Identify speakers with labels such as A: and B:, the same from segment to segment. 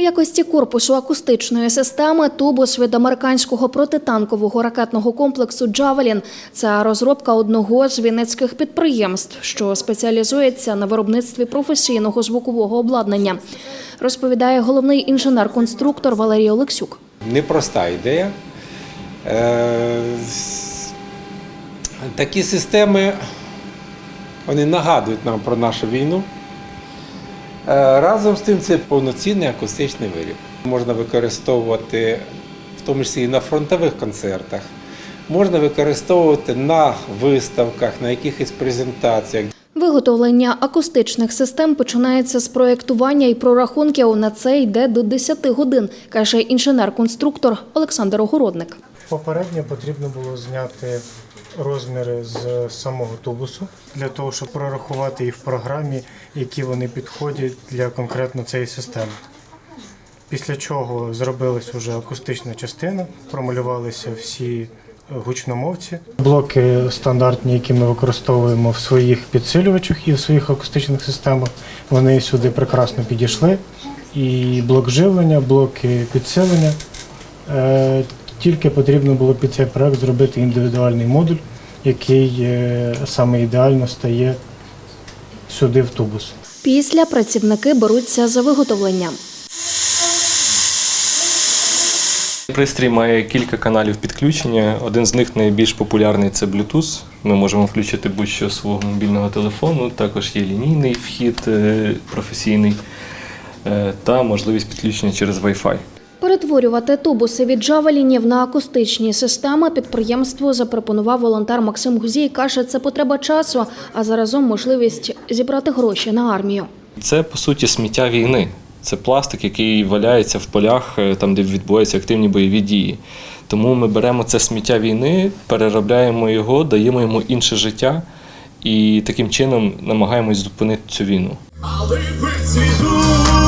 A: У якості корпусу акустичної системи тубус від американського протитанкового ракетного комплексу Джавелін це розробка одного з вінницьких підприємств, що спеціалізується на виробництві професійного звукового обладнання, розповідає головний інженер-конструктор Валерій Олексюк.
B: непроста ідея. Е, Такі системи вони нагадують нам про нашу війну. Е, Разом з тим це повноцінний акустичний виріб. Можна використовувати в тому числі і на фронтових концертах. Можна використовувати на виставках, на якихось презентаціях.
A: Виготовлення акустичних систем починається з проєктування і прорахунків. На це йде до 10 годин, каже інженер-конструктор Олександр Огородник.
C: Попередньо потрібно було зняти розміри з самого тубусу для того, щоб прорахувати їх в програмі, які вони підходять для конкретно цієї системи. Після чого зробилась вже акустична частина, промалювалися всі гучномовці. Блоки стандартні, які ми використовуємо в своїх підсилювачах і в своїх акустичних системах, вони сюди прекрасно підійшли. І блок живлення, блоки підсилення. Тільки потрібно було під цей проект зробити індивідуальний модуль, який е, саме ідеально стає сюди в тубус.
A: Після працівники беруться за виготовленням.
D: Пристрій має кілька каналів підключення. Один з них найбільш популярний це Bluetooth. Ми можемо включити будь-що свого мобільного телефону. Також є лінійний вхід е, професійний е, та можливість підключення через Wi-Fi.
A: Перетворювати тубуси від джавелінів на акустичні системи підприємству запропонував волонтер Максим Гузій. Каже, це потреба часу, а заразом можливість зібрати гроші на армію.
D: Це по суті сміття війни. Це пластик, який валяється в полях, е, там де відбуваються активні бойові дії. Тому ми беремо це сміття війни, переробляємо його, даємо йому інше життя і таким чином намагаємось зупинити цю війну.
E: Але процвітуть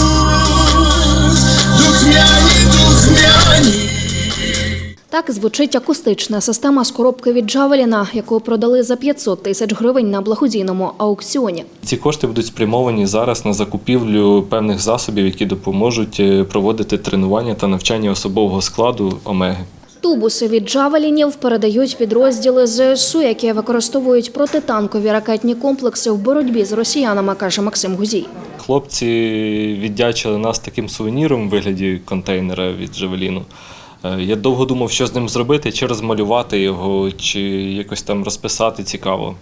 A: Так звучить акустична система з коробки від Джавеліна, яку продали за 500 тисяч гривень на благодійному аукціоні.
D: Ці кошти будуть спрямовані зараз на закупівлю певних засобів, які допоможуть е, проводити тренування та навчання особового складу Омеги.
A: Тубуси від джавелінів передають підрозділи ЗСУ, які використовують протитанкові ракетні комплекси в боротьбі з росіянами, каже Максим Гузій.
D: Хлопці віддячили нас таким сувеніром у вигляді контейнера від Джавеліну. Е, Я довго думав, що з ним зробити, чи розмалювати його, чи якось там розписати цікаво.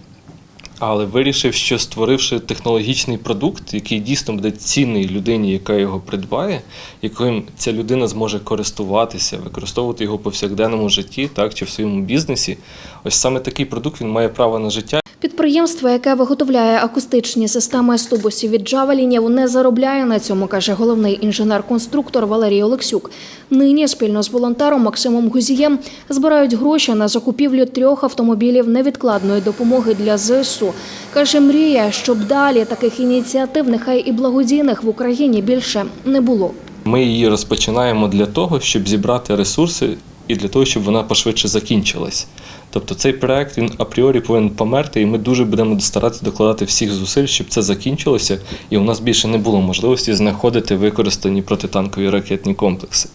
D: Але вирішив, що створивши технологічний продукт, який дійсно буде цінний людині, яка його придбає, яким ця людина зможе користуватися, використовувати його в повсякденному житті, так чи в своєму бізнесі. Ось саме такий продукт він має право на життя.
A: Підприємство, яке виготовляє акустичні системи з тубусів від джавелінів, не заробляє на цьому, каже головний інженер-конструктор Валерій Олексюк. Нині спільно з волонтером Максимом Гузієм збирають гроші на закупівлю трьох автомобілів невідкладної допомоги для ЗСУ. Каже, мріє, щоб далі таких ініціатив, нехай і благодійних в Україні більше не було.
D: Ми її розпочинаємо для того, щоб зібрати ресурси і для того, щоб вона пошвидше закінчилась. Тобто цей проект він апріорі повинен померти, і ми дуже будемо старатися докладати всіх зусиль, щоб це закінчилося, і у нас більше не було можливості знаходити використані протитанкові ракетні комплекси.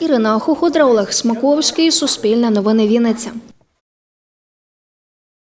A: Ірина Хоходра, Олег Смаковський, Суспільне новини Вінниця.